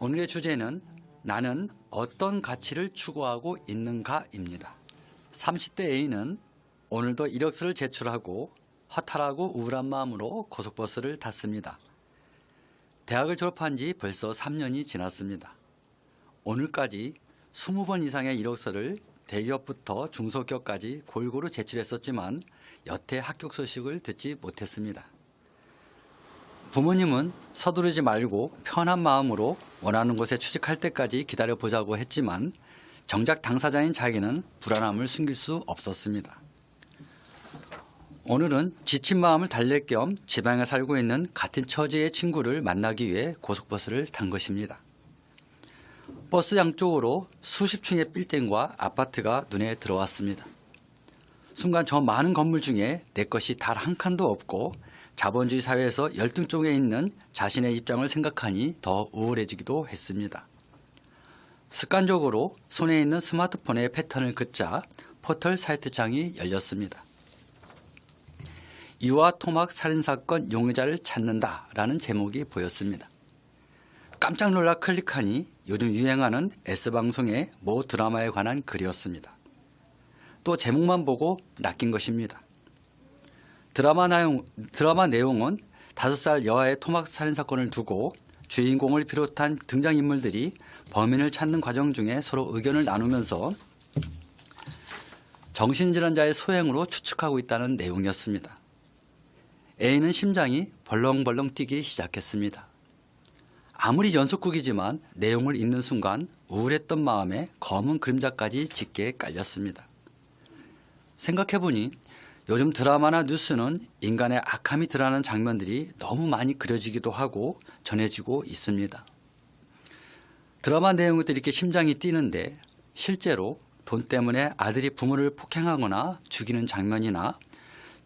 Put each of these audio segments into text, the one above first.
오늘의 주제는 나는 어떤 가치를 추구하고 있는가입니다. 30대 A는 오늘도 이력서를 제출하고 허탈하고 우울한 마음으로 고속버스를 탔습니다. 대학을 졸업한 지 벌써 3년이 지났습니다. 오늘까지 20번 이상의 이력서를 대기업부터 중소기업까지 골고루 제출했었지만 여태 합격 소식을 듣지 못했습니다. 부모님은 서두르지 말고 편한 마음으로 원하는 곳에 취직할 때까지 기다려 보자고 했지만 정작 당사자인 자기는 불안함을 숨길 수 없었습니다. 오늘은 지친 마음을 달랠 겸 지방에 살고 있는 같은 처지의 친구를 만나기 위해 고속버스를 탄 것입니다. 버스 양쪽으로 수십 층의 빌딩과 아파트가 눈에 들어왔습니다. 순간 저 많은 건물 중에 내 것이 단 한 칸도 없고 자본주의 사회에서 열등 쪽에 있는 자신의 입장을 생각하니 더 우울해지기도 했습니다. 습관적으로 손에 있는 스마트폰의 패턴을 긋자 포털 사이트 창이 열렸습니다. 이와 토막 살인사건 용의자를 찾는다라는 제목이 보였습니다. 깜짝 놀라 클릭하니 요즘 유행하는 S방송의 모 드라마에 관한 글이었습니다. 또 제목만 보고 낚인 것입니다. 드라마 내용, 드라마 내용은 다섯 살 여아의 토막 살인 사건을 두고 주인공을 비롯한 등장인물들이 범인을 찾는 과정 중에 서로 의견을 나누면서 정신질환자의 소행으로 추측하고 있다는 내용이었습니다. A는 심장이 벌렁벌렁 뛰기 시작했습니다. 아무리 연속극이지만 내용을 읽는 순간 우울했던 마음에 검은 그림자까지 짙게 깔렸습니다. 생각해보니 요즘 드라마나 뉴스는 인간의 악함이 드러나는 장면들이 너무 많이 그려지기도 하고 전해지고 있습니다. 드라마 내용들 이렇게 심장이 뛰는데 실제로 돈 때문에 아들이 부모를 폭행하거나 죽이는 장면이나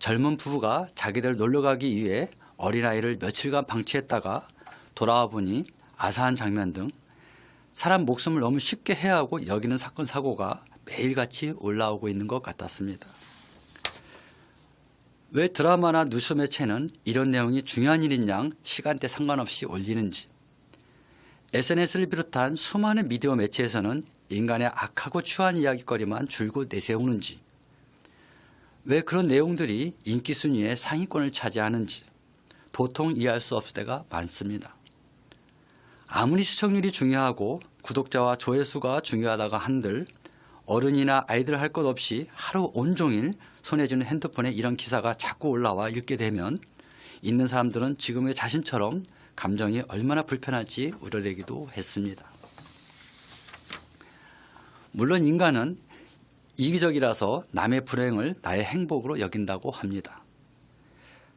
젊은 부부가 자기들 놀러 가기 위해 어린아이를 며칠간 방치했다가 돌아와 보니 아사한 장면 등 사람 목숨을 너무 쉽게 해하고 여기는 사건 사고가 매일같이 올라오고 있는 것 같았습니다. 왜 드라마나 뉴스 매체는 이런 내용이 중요한 일인 양 시간대 상관없이 올리는지 SNS를 비롯한 수많은 미디어 매체에서는 인간의 악하고 추한 이야기거리만 줄곧 내세우는지 왜 그런 내용들이 인기 순위의 상위권을 차지하는지 도통 이해할 수 없을 때가 많습니다. 아무리 시청률이 중요하고 구독자와 조회수가 중요하다가 한들 어른이나 아이들 할 것 없이 하루 온종일 손에 쥐는 핸드폰에 이런 기사가 자꾸 올라와 읽게 되면 있는 사람들은 지금의 자신처럼 감정이 얼마나 불편할지 우려되기도 했습니다. 물론 인간은 이기적이라서 남의 불행을 나의 행복으로 여긴다고 합니다.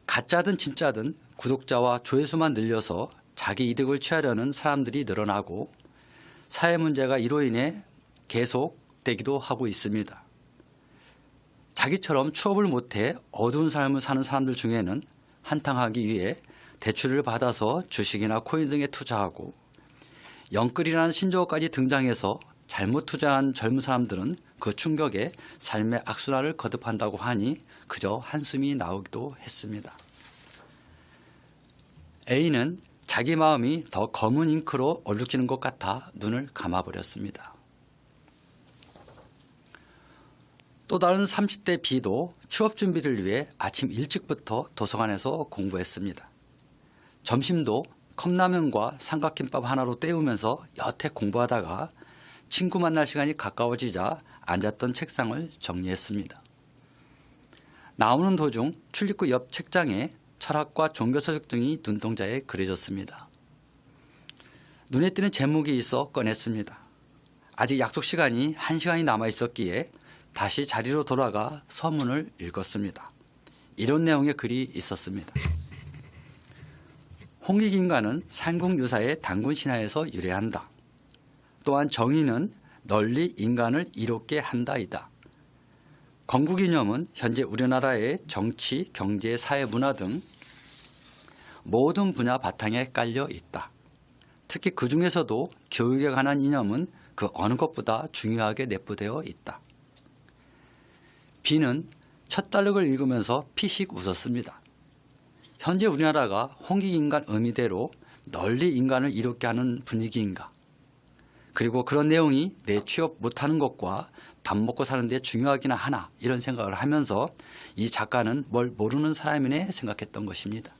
가짜든 진짜든 구독자와 조회수만 늘려서 자기 이득을 취하려는 사람들이 늘어나고 사회 문제가 이로 인해 계속되기도 하고 있습니다. 자기처럼 취업을 못해 어두운 삶을 사는 사람들 중에는 한탕하기 위해 대출을 받아서 주식이나 코인 등에 투자하고 영끌이라는 신조어까지 등장해서 잘못 투자한 젊은 사람들은 그 충격에 삶의 악순환을 거듭한다고 하니 그저 한숨이 나오기도 했습니다. A는 자기 마음이 더 검은 잉크로 얼룩지는 것 같아 눈을 감아버렸습니다. 또 다른 30대 B도 취업 준비를 위해 아침 일찍부터 도서관에서 공부했습니다. 점심도 컵라면과 삼각김밥 하나로 때우면서 여태 공부하다가 친구 만날 시간이 가까워지자 앉았던 책상을 정리했습니다. 나오는 도중 출입구 옆 책장에 철학과 종교서적 등이 눈동자에 그려졌습니다. 눈에 띄는 제목이 있어 꺼냈습니다. 아직 약속 시간이 한 시간이 남아 있었기에 다시 자리로 돌아가 서문을 읽었습니다. 이런 내용의 글이 있었습니다. 홍익인간은 삼국유사의 단군 신화에서 유래한다. 또한 정의는 널리 인간을 이롭게 한다이다. 건국이념은 현재 우리나라의 정치, 경제, 사회, 문화 등 모든 분야 바탕에 깔려 있다. 특히 그 중에서도 교육에 관한 이념은 그 어느 것보다 중요하게 내포되어 있다. B는 첫 달력을 읽으면서 피식 웃었습니다. 현재 우리나라가 홍익인간 의미대로 널리 인간을 이롭게 하는 분위기인가? 그리고 그런 내용이 내 취업 못하는 것과 밥 먹고 사는데 중요하기나 하나 이런 생각을 하면서 이 작가는 뭘 모르는 사람이네 생각했던 것입니다.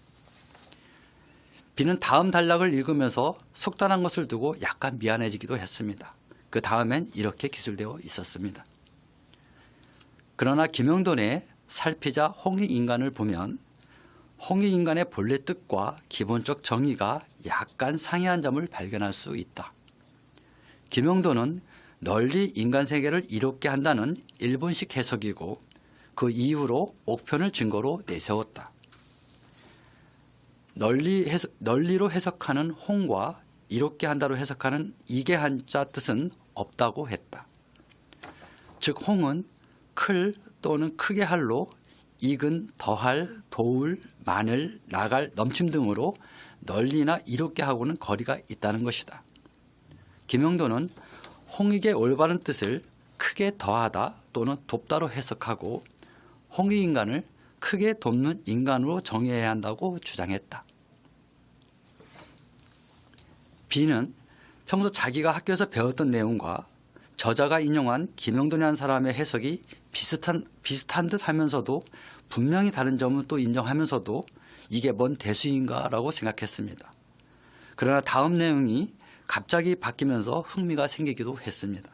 비는 다음 단락을 읽으면서 속단한 것을 두고 약간 미안해지기도 했습니다. 그 다음엔 이렇게 기술되어 있었습니다. 그러나 김영돈의 살피자 홍익 인간을 보면 홍익 인간의 본래 뜻과 기본적 정의가 약간 상이한 점을 발견할 수 있다. 김영돈은 널리 인간 세계를 이롭게 한다는 일본식 해석이고 그 이후로 옥편을 증거로 내세웠다. 널리 해석, 널리로 해석하는 홍과 이롭게 한다로 해석하는 이계 한자 뜻은 없다고 했다. 즉 홍은 클 또는 크게 할로 익은 더할 도울 마늘 나갈 넘침 등으로 널리나 이롭게 하고는 거리가 있다는 것이다. 김영도는 홍익의 올바른 뜻을 크게 더하다 또는 돕다로 해석하고 홍익 인간을 크게 돕는 인간으로 정의해야 한다고 주장했다. B는 평소 자기가 학교에서 배웠던 내용과 저자가 인용한 김영돈이라는 사람의 해석이 비슷한 비슷한 듯 하면서도 분명히 다른 점은 또 인정하면서도 이게 뭔 대수인가라고 생각했습니다. 그러나 다음 내용이 갑자기 바뀌면서 흥미가 생기기도 했습니다.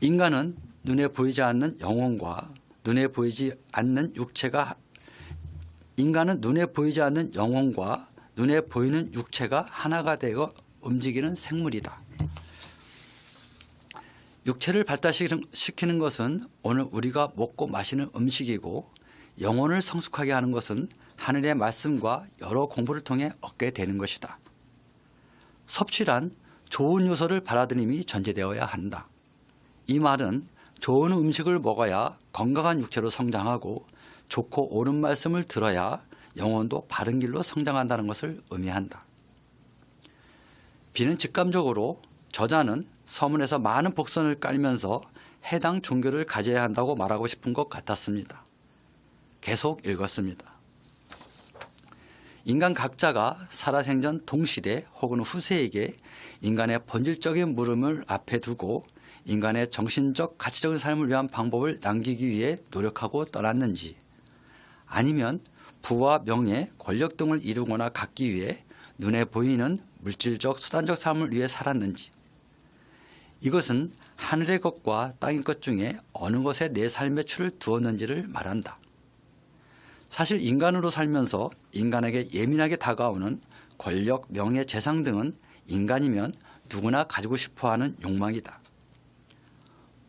인간은 눈에 보이지 않는 영혼과 눈에 보이지 않는 육체가 인간은 눈에 보이지 않는 영혼과 눈에 보이는 육체가 하나가 되어 움직이는 생물이다. 육체를 발달시키는 것은 오늘 우리가 먹고 마시는 음식이고 영혼을 성숙하게 하는 것은 하늘의 말씀과 여러 공부를 통해 얻게 되는 것이다. 섭취란 좋은 요소를 받아들임이 전제되어야 한다. 이 말은 좋은 음식을 먹어야 건강한 육체로 성장하고 좋고 옳은 말씀을 들어야 영혼도 바른 길로 성장한다는 것을 의미한다. 비는 직감적으로 저자는 서문에서 많은 복선을 깔면서 해당 종교를 가져야 한다고 말하고 싶은 것 같았습니다. 계속 읽었습니다. 인간 각자가 살아생전 동시대 혹은 후세에게 인간의 본질적인 물음을 앞에 두고 인간의 정신적 가치적인 삶을 위한 방법을 남기기 위해 노력하고 떠났는지 아니면 부와 명예, 권력 등을 이루거나 갖기 위해 눈에 보이는 물질적 수단적 삶을 위해 살았는지 이것은 하늘의 것과 땅의 것 중에 어느 것에 내 삶의 추를 두었는지를 말한다. 사실 인간으로 살면서 인간에게 예민하게 다가오는 권력, 명예, 재상 등은 인간이면 누구나 가지고 싶어 하는 욕망이다.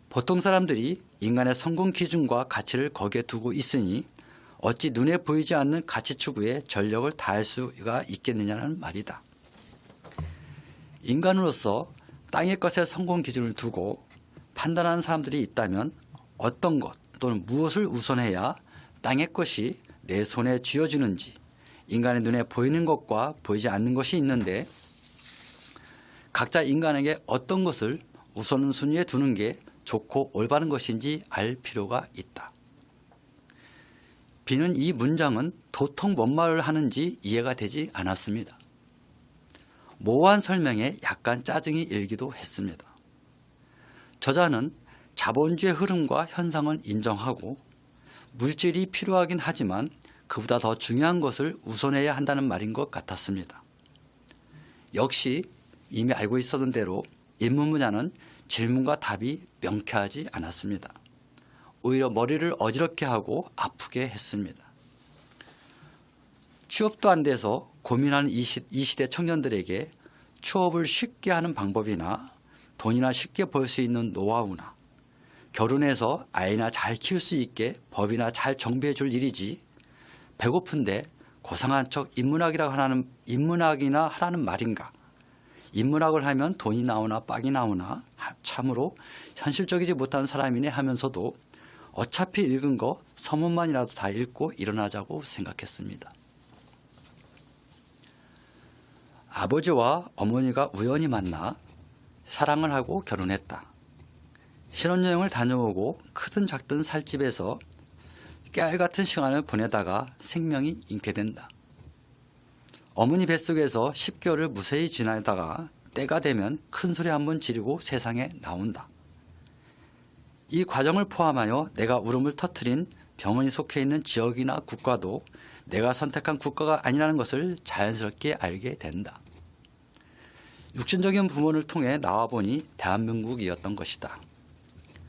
보통 사람들이 인간의 성공 기준과 가치를 거기에 두고 있으니 어찌 눈에 보이지 않는 가치 추구에 전력을 다할 수가 있겠느냐는 말이다. 인간으로서 땅의 것에 성공 기준을 두고 판단하는 사람들이 있다면 어떤 것 또는 무엇을 우선해야 땅의 것이 내 손에 쥐어지는지 인간의 눈에 보이는 것과 보이지 않는 것이 있는데 각자 인간에게 어떤 것을 우선순위에 두는 게 좋고 올바른 것인지 알 필요가 있다. 비는 이 문장은 도통 뭔 말을 하는지 이해가 되지 않았습니다. 모호한 설명에 약간 짜증이 일기도 했습니다. 저자는 자본주의 흐름과 현상을 인정하고 물질이 필요하긴 하지만 그보다 더 중요한 것을 우선해야 한다는 말인 것 같았습니다. 역시 이미 알고 있었던 대로 인문 분야는 질문과 답이 명쾌하지 않았습니다. 오히려 머리를 어지럽게 하고 아프게 했습니다. 취업도 안 돼서 고민하는 이, 시, 이 시대 청년들에게 취업을 쉽게 하는 방법이나 돈이나 쉽게 벌 수 있는 노하우나 결혼해서 아이나 잘 키울 수 있게 법이나 잘 정비해 줄 일이지 배고픈데 고상한 척 인문학이라고 하는 인문학이나 하라는 말인가 인문학을 하면 돈이 나오나 빡이 나오나 참으로 현실적이지 못한 사람이네 하면서도 어차피 읽은 거 서문만이라도 다 읽고 일어나자고 생각했습니다. 아버지와 어머니가 우연히 만나 사랑을 하고 결혼했다. 신혼여행을 다녀오고 크든 작든 살집에서 깨알 같은 시간을 보내다가 생명이 잉태된다. 어머니 뱃속에서 10개월을 무사히 지나다가 때가 되면 큰 소리 한번 지르고 세상에 나온다. 이 과정을 포함하여 내가 울음을 터트린 병원이 속해 있는 지역이나 국가도 내가 선택한 국가가 아니라는 것을 자연스럽게 알게 된다. 육신적인 부모를 통해 나와보니 대한민국이었던 것이다.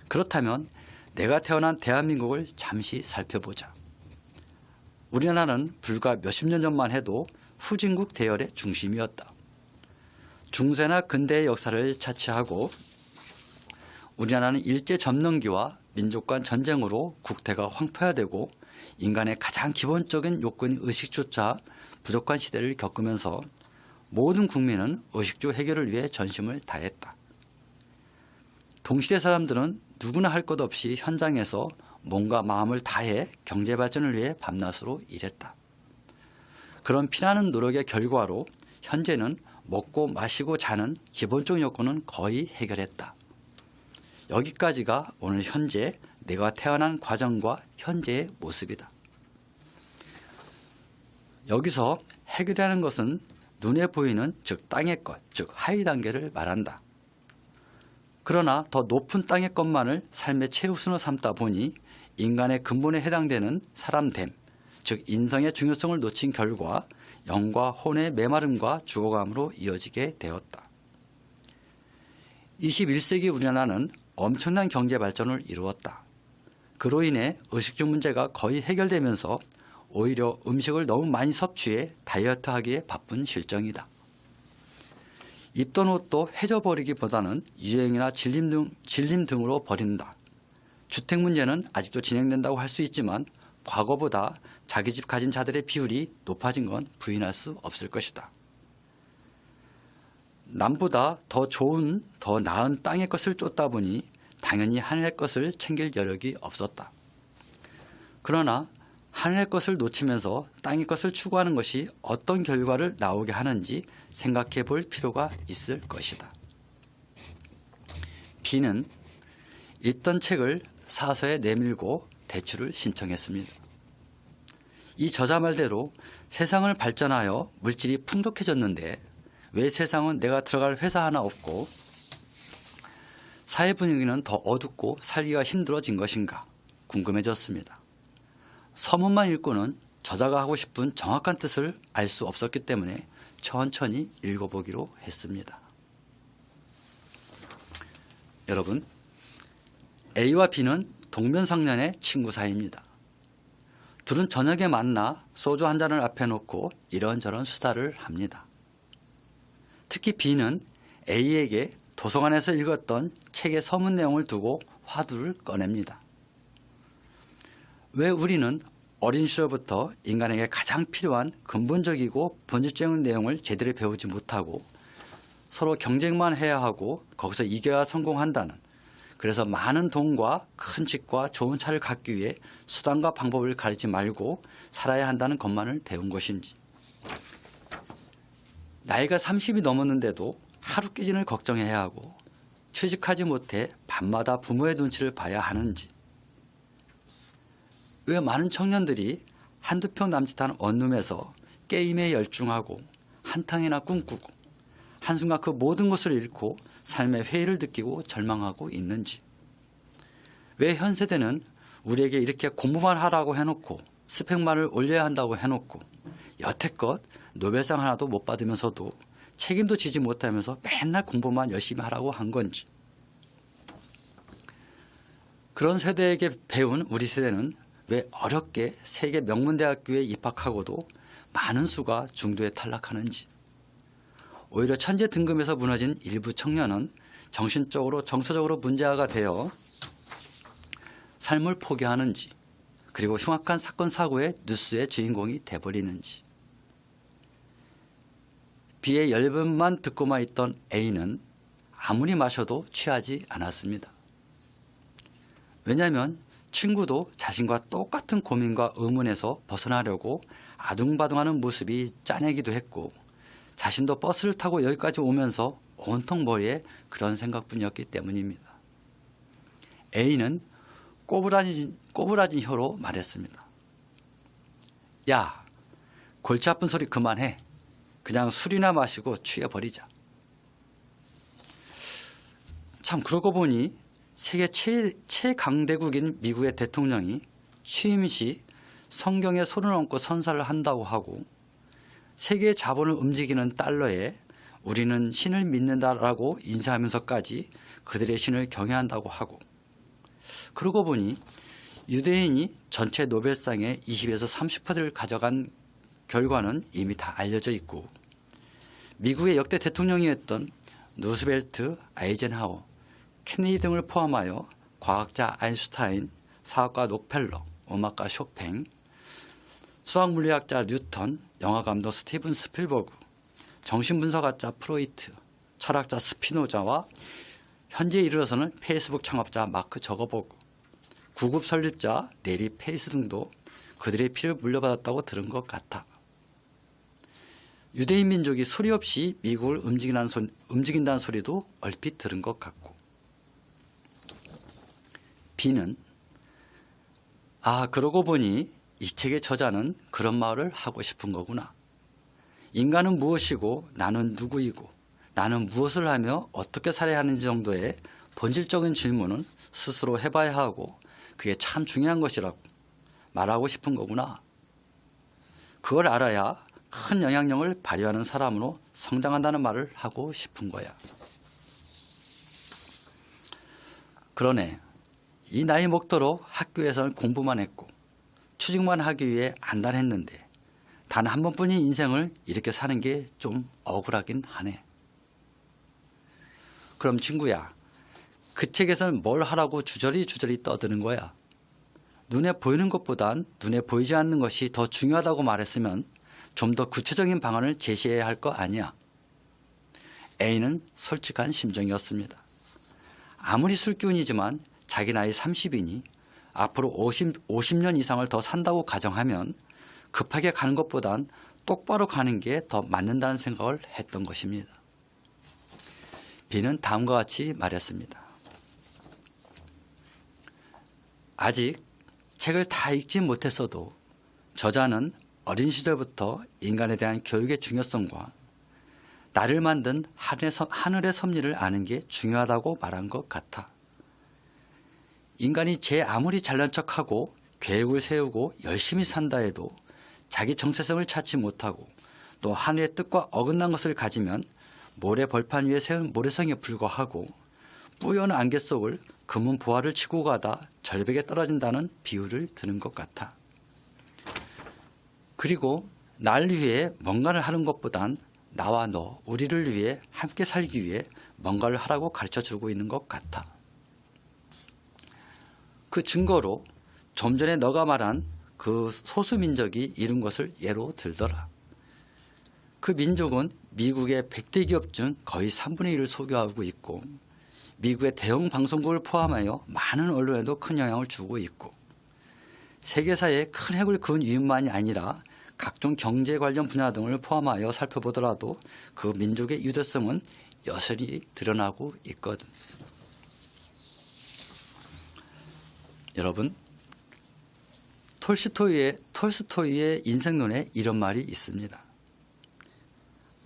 그렇다면 내가 태어난 대한민국을 잠시 살펴보자. 우리나라는 불과 몇십 년 전만 해도 후진국 대열의 중심이었다. 중세나 근대의 역사를 차치하고 우리나라는 일제 점령기와 민족 간 전쟁으로 국태가 황폐화되고 인간의 가장 기본적인 요건인 의식조차 부족한 시대를 겪으면서 모든 국민은 의식주 해결을 위해 전심을 다했다. 동시대 사람들은 누구나 할 것 없이 현장에서 몸과 마음을 다해 경제 발전을 위해 밤낮으로 일했다. 그런 피나는 노력의 결과로 현재는 먹고 마시고 자는 기본적 요건은 거의 해결했다. 여기까지가 오늘 현재 내가 태어난 과정과 현재의 모습이다. 여기서 해결하는 것은 눈에 보이는 즉 땅의 것, 즉 하위 단계를 말한다. 그러나 더 높은 땅의 것만을 삶의 최우선으로 삼다 보니 인간의 근본에 해당되는 사람됨, 즉 인성의 중요성을 놓친 결과 영과 혼의 메마름과 죽어감으로 이어지게 되었다. 21세기 우리나라는 엄청난 경제 발전을 이루었다. 그로 인해 의식주 문제가 거의 해결되면서 오히려 음식을 너무 많이 섭취해 다이어트하기에 바쁜 실정이다. 입던 옷도 해져버리기보다는 유행이나 질림, 등, 질림 등으로 버린다. 주택 문제는 아직도 진행된다고 할 수 있지만 과거보다 자기 집 가진 자들의 비율이 높아진 건 부인할 수 없을 것이다. 남보다 더 좋은, 더 나은 땅의 것을 쫓다 보니 당연히 하늘의 것을 챙길 여력이 없었다. 그러나 하늘의 것을 놓치면서 땅의 것을 추구하는 것이 어떤 결과를 나오게 하는지 생각해 볼 필요가 있을 것이다. B는 읽던 책을 사서에 내밀고 대출을 신청했습니다. 이 저자 말대로 세상을 발전하여 물질이 풍족해졌는데 왜 세상은 내가 들어갈 회사 하나 없고 사회 분위기는 더 어둡고 살기가 힘들어진 것인가 궁금해졌습니다. 서문만 읽고는 저자가 하고 싶은 정확한 뜻을 알 수 없었기 때문에 천천히 읽어보기로 했습니다. 여러분, A와 B는 동면상련의 친구 사이입니다. 둘은 저녁에 만나 소주 한 잔을 앞에 놓고 이런저런 수다를 합니다. 특히 B는 A에게 도서관에서 읽었던 책의 서문 내용을 두고 화두를 꺼냅니다. 왜 우리는 어린 시절부터 인간에게 가장 필요한 근본적이고 본질적인 내용을 제대로 배우지 못하고 서로 경쟁만 해야 하고 거기서 이겨야 성공한다는 그래서 많은 돈과 큰 집과 좋은 차를 갖기 위해 수단과 방법을 가리지 말고 살아야 한다는 것만을 배운 것인지. 나이가 30이 넘었는데도 하루 끼진을 걱정해야 하고 취직하지 못해 밤마다 부모의 눈치를 봐야 하는지 왜 많은 청년들이 한두 평 남짓한 원룸에서 게임에 열중하고 한탕이나 꿈꾸고 한순간 그 모든 것을 잃고 삶의 회의를 느끼고 절망하고 있는지. 왜 현 세대는 우리에게 이렇게 공부만 하라고 해놓고 스펙만을 올려야 한다고 해놓고 여태껏 노벨상 하나도 못 받으면서도 책임도 지지 못하면서 맨날 공부만 열심히 하라고 한 건지. 그런 세대에게 배운 우리 세대는 왜 어렵게 세계 명문대학교에 입학하고도 많은 수가 중도에 탈락하는지 오히려 천재 등급에서 무너진 일부 청년은 정신적으로 정서적으로 문제아가 되어 삶을 포기하는지 그리고 흉악한 사건 사고의 뉴스의 주인공이 돼버리는지 비의 열변만 듣고만 있던 A는 아무리 마셔도 취하지 않았습니다. 왜냐하면 친구도 자신과 똑같은 고민과 의문에서 벗어나려고 아둥바둥하는 모습이 짜내기도 했고 자신도 버스를 타고 여기까지 오면서 온통 머리에 그런 생각뿐이었기 때문입니다. A는 꼬부라진, 꼬부라진 혀로 말했습니다. 야, 골치 아픈 소리 그만해. 그냥 술이나 마시고 취해버리자. 참 그러고 보니 세계 최, 최강대국인 미국의 대통령이 취임 시 성경에 손을 얹고 선사를 한다고 하고 세계의 자본을 움직이는 달러에 우리는 신을 믿는다라고 인사하면서까지 그들의 신을 경외한다고 하고 그러고 보니 유대인이 전체 노벨상의 20에서 30%를 가져간 결과는 이미 다 알려져 있고 미국의 역대 대통령이었던 누스벨트, 아이젠하워, 케네디 등을 포함하여 과학자 아인슈타인, 사학과 록펠러, 음악가 쇼팽, 수학물리학자 뉴턴, 영화감독 스티븐 스필버그, 정신분석학자 프로이트, 철학자 스피노자와 현재 이르러서는 페이스북 창업자 마크 저거버그, 구급 설립자 네리 페이스 등도 그들의 피를 물려받았다고 들은 것 같아. 유대인 민족이 소리 없이 미국을 움직인다는 소리도 얼핏 들은 것 같고. B는 아 그러고 보니 이 책의 저자는 그런 말을 하고 싶은 거구나. 인간은 무엇이고 나는 누구이고 나는 무엇을 하며 어떻게 살아야 하는지 정도의 본질적인 질문은 스스로 해봐야 하고 그게 참 중요한 것이라고 말하고 싶은 거구나. 그걸 알아야 큰 영향력을 발휘하는 사람으로 성장한다는 말을 하고 싶은 거야. 그러네. 이 나이 먹도록 학교에서는 공부만 했고 취직만 하기 위해 안달했는데 단 한 번뿐인 인생을 이렇게 사는 게 좀 억울하긴 하네. 그럼 친구야, 그 책에서는 뭘 하라고 주저리 주저리 떠드는 거야. 눈에 보이는 것보단 눈에 보이지 않는 것이 더 중요하다고 말했으면 좀 더 구체적인 방안을 제시해야 할 거 아니야. A는 솔직한 심정이었습니다. 아무리 술기운이지만 자기 나이 30이니 앞으로 50, 50년 이상을 더 산다고 가정하면 급하게 가는 것보단 똑바로 가는 게 더 맞는다는 생각을 했던 것입니다. B는 다음과 같이 말했습니다. 아직 책을 다 읽지 못했어도 저자는 어린 시절부터 인간에 대한 교육의 중요성과 나를 만든 하늘의 섭리를 아는 게 중요하다고 말한 것 같아. 인간이 제 아무리 잘난 척하고 계획을 세우고 열심히 산다 해도 자기 정체성을 찾지 못하고 또 하늘의 뜻과 어긋난 것을 가지면 모래 벌판 위에 세운 모래성에 불과하고 뿌연 안개 속을 금은 보화를 치고 가다 절벽에 떨어진다는 비유를 드는 것 같아. 그리고 날 위해 뭔가를 하는 것보단 나와 너, 우리를 위해 함께 살기 위해 뭔가를 하라고 가르쳐 주고 있는 것 같아. 그 증거로 좀 전에 너가 말한 그 소수 민족이 이룬 것을 예로 들더라. 그 민족은 미국의 100대 기업 중 거의 3분의 1을 소유하고 있고 미국의 대형 방송국을 포함하여 많은 언론에도 큰 영향을 주고 있고 세계사에 큰 핵을 그은 이유만이 아니라 각종 경제 관련 분야 등을 포함하여 살펴보더라도 그 민족의 유대성은 여전히 드러나고 있거든. 여러분, 톨스토이의, 톨스토이의 인생론에 이런 말이 있습니다.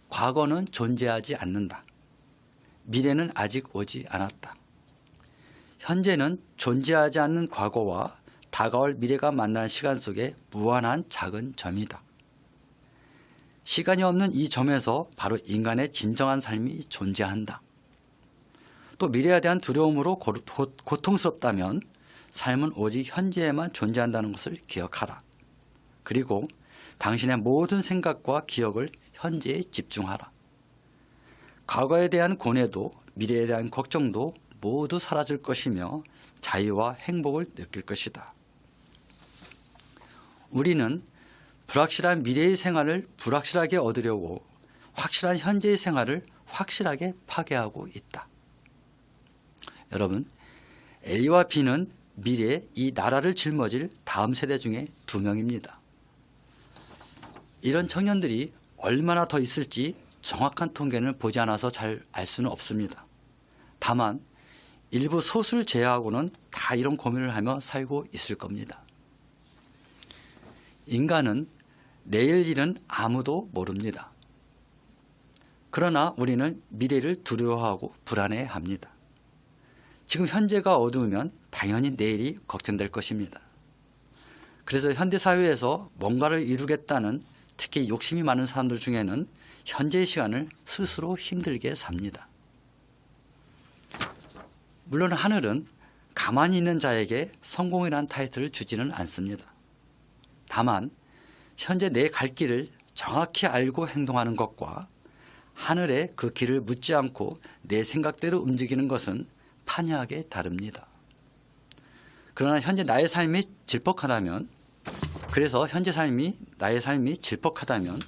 과거는 존재하지 않는다. 미래는 아직 오지 않았다. 현재는 존재하지 않는 과거와 다가올 미래가 만나는 시간 속에 무한한 작은 점이다. 시간이 없는 이 점에서 바로 인간의 진정한 삶이 존재한다. 또 미래에 대한 두려움으로 고통스럽다면 삶은 오직 현재에만 존재한다는 것을 기억하라. 그리고 당신의 모든 생각과 기억을 현재에 집중하라. 과거에 대한 고뇌도 미래에 대한 걱정도 모두 사라질 것이며 자유와 행복을 느낄 것이다. 우리는 불확실한 미래의 생활을 불확실하게 얻으려고 확실한 현재의 생활을 확실하게 파괴하고 있다. 여러분, A와 B는 미래에 이 나라를 짊어질 다음 세대 중에 두 명입니다. 이런 청년들이 얼마나 더 있을지 정확한 통계는 보지 않아서 잘 알 수는 없습니다. 다만 일부 소수를 제외하고는 다 이런 고민을 하며 살고 있을 겁니다. 인간은 내일 일은 아무도 모릅니다. 그러나 우리는 미래를 두려워하고 불안해합니다. 지금 현재가 어두우면 당연히 내일이 걱정될 것입니다. 그래서 현대 사회에서 뭔가를 이루겠다는 특히 욕심이 많은 사람들 중에는 현재의 시간을 스스로 힘들게 삽니다. 물론 하늘은 가만히 있는 자에게 성공이라는 타이틀을 주지는 않습니다. 다만 현재 내 갈 길을 정확히 알고 행동하는 것과 하늘에 그 길을 묻지 않고 내 생각대로 움직이는 것은 판이하게 다릅니다. 그러나 현재 나의 삶이 질퍽하다면 그래서 현재 삶이 나의 삶이 질퍽하다면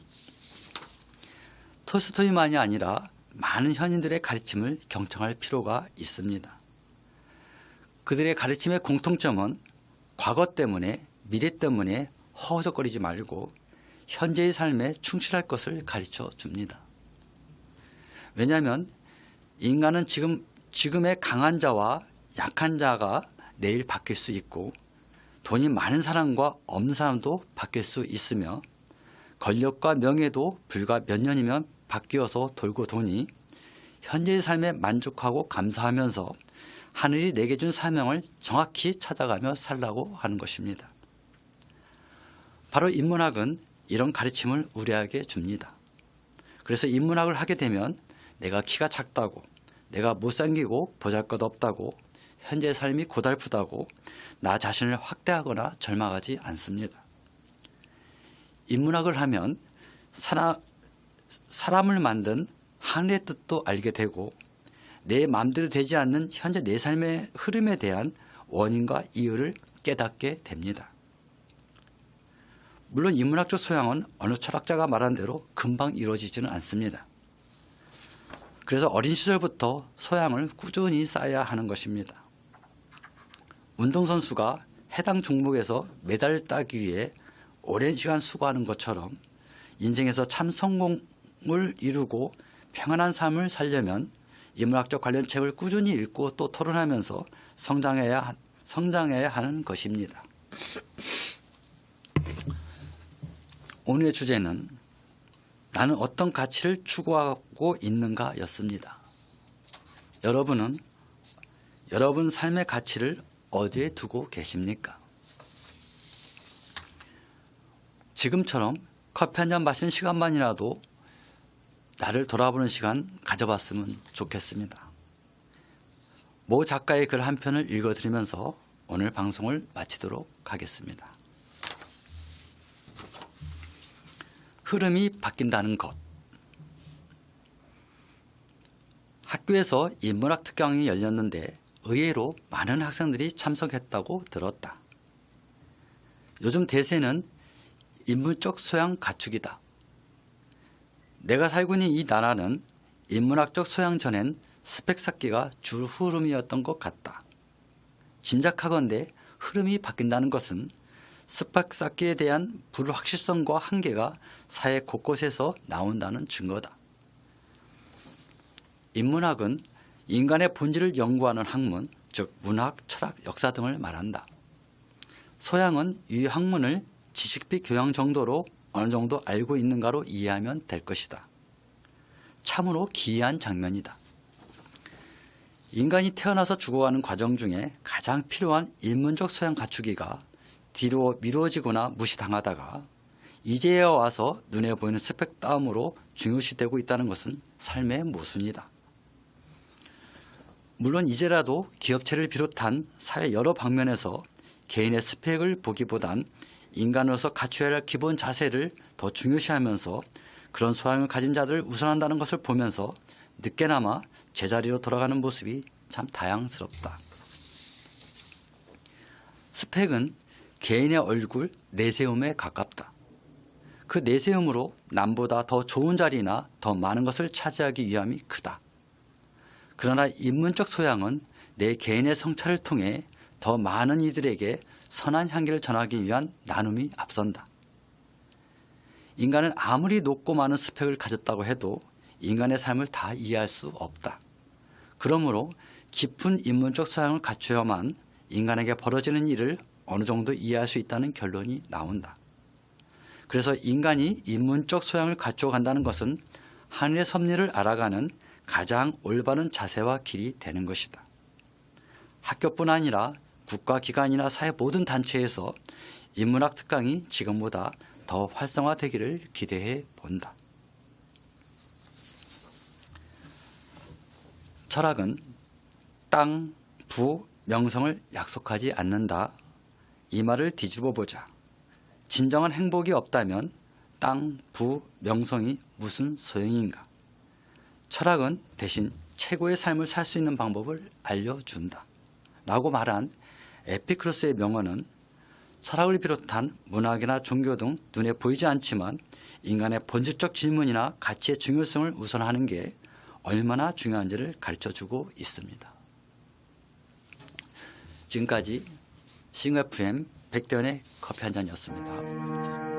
톨스토이만이 아니라 많은 현인들의 가르침을 경청할 필요가 있습니다. 그들의 가르침의 공통점은 과거 때문에 미래 때문에 허우적거리지 말고 현재의 삶에 충실할 것을 가르쳐 줍니다. 왜냐하면 인간은 지금 지금의 강한 자와 약한 자가 내일 바뀔 수 있고 돈이 많은 사람과 없는 사람도 바뀔 수 있으며 권력과 명예도 불과 몇 년이면 바뀌어서 돌고 도니 현재의 삶에 만족하고 감사하면서 하늘이 내게 준 사명을 정확히 찾아가며 살라고 하는 것입니다. 바로 인문학은 이런 가르침을 우리에게 줍니다. 그래서 인문학을 하게 되면 내가 키가 작다고, 내가 못생기고 보잘것 없다고, 현재 삶이 고달프다고 나 자신을 확대하거나 절망하지 않습니다. 인문학을 하면 사람, 사람을 만든 하늘의 뜻도 알게 되고 내 마음대로 되지 않는 현재 내 삶의 흐름에 대한 원인과 이유를 깨닫게 됩니다. 물론 인문학적 소양은 어느 철학자가 말한 대로 금방 이루어지지는 않습니다. 그래서 어린 시절부터 소양을 꾸준히 쌓아야 하는 것입니다. 운동선수가 해당 종목에서 메달을 따기 위해 오랜 시간 수고하는 것처럼 인생에서 참 성공을 이루고 평안한 삶을 살려면 인문학적 관련 책을 꾸준히 읽고 또 토론하면서 성장해야, 성장해야 하는 것입니다. 오늘의 주제는 나는 어떤 가치를 추구하고 있는가 였습니다. 여러분은 여러분 삶의 가치를 어디에 두고 계십니까? 지금처럼 커피 한 잔 마시는 시간만이라도 나를 돌아보는 시간 가져봤으면 좋겠습니다. 모 작가의 글 한 편을 읽어드리면서 오늘 방송을 마치도록 하겠습니다. 흐름이 바뀐다는 것. 학교에서 인문학 특강이 열렸는데 의외로 많은 학생들이 참석했다고 들었다. 요즘 대세는 인문적 소양 가축이다. 내가 살고 있는 이 나라는 인문학적 소양 전엔 스펙 쌓기가 주 흐름이었던 것 같다. 짐작하건대 흐름이 바뀐다는 것은 스펙 쌓기에 대한 불확실성과 한계가 사회 곳곳에서 나온다는 증거다. 인문학은 인간의 본질을 연구하는 학문, 즉 문학, 철학, 역사 등을 말한다. 소양은 이 학문을 지식비 교양 정도로 어느 정도 알고 있는가로 이해하면 될 것이다. 참으로 기이한 장면이다. 인간이 태어나서 죽어가는 과정 중에 가장 필요한 인문적 소양 갖추기가 뒤로 미뤄지거나 무시당하다가 이제야 와서 눈에 보이는 스펙 다음으로 중요시되고 있다는 것은 삶의 모순이다. 물론 이제라도 기업체를 비롯한 사회 여러 방면에서 개인의 스펙을 보기보단 인간으로서 갖춰야 할 기본 자세를 더 중요시하면서 그런 소양을 가진 자들을 우선한다는 것을 보면서 늦게나마 제자리로 돌아가는 모습이 참 다양스럽다. 스펙은 개인의 얼굴 내세움에 가깝다. 그 내세움으로 남보다 더 좋은 자리나 더 많은 것을 차지하기 위함이 크다. 그러나 인문적 소양은 내 개인의 성찰을 통해 더 많은 이들에게 선한 향기를 전하기 위한 나눔이 앞선다. 인간은 아무리 높고 많은 스펙을 가졌다고 해도 인간의 삶을 다 이해할 수 없다. 그러므로 깊은 인문적 소양을 갖추어야만 인간에게 벌어지는 일을 어느 정도 이해할 수 있다는 결론이 나온다. 그래서 인간이 인문적 소양을 갖추어 간다는 것은 하늘의 섭리를 알아가는 가장 올바른 자세와 길이 되는 것이다. 학교뿐 아니라 국가기관이나 사회 모든 단체에서 인문학 특강이 지금보다 더 활성화되기를 기대해 본다. 철학은 땅, 부, 명성을 약속하지 않는다. 이 말을 뒤집어 보자. 진정한 행복이 없다면 땅, 부, 명성이 무슨 소용인가? 철학은 대신 최고의 삶을 살 수 있는 방법을 알려준다. 라고 말한 에피크로스의 명언은 철학을 비롯한 문학이나 종교 등 눈에 보이지 않지만 인간의 본질적 질문이나 가치의 중요성을 우선하는 게 얼마나 중요한지를 가르쳐 주고 있습니다. 지금까지 싱FM 백대원의 커피 한 잔이었습니다.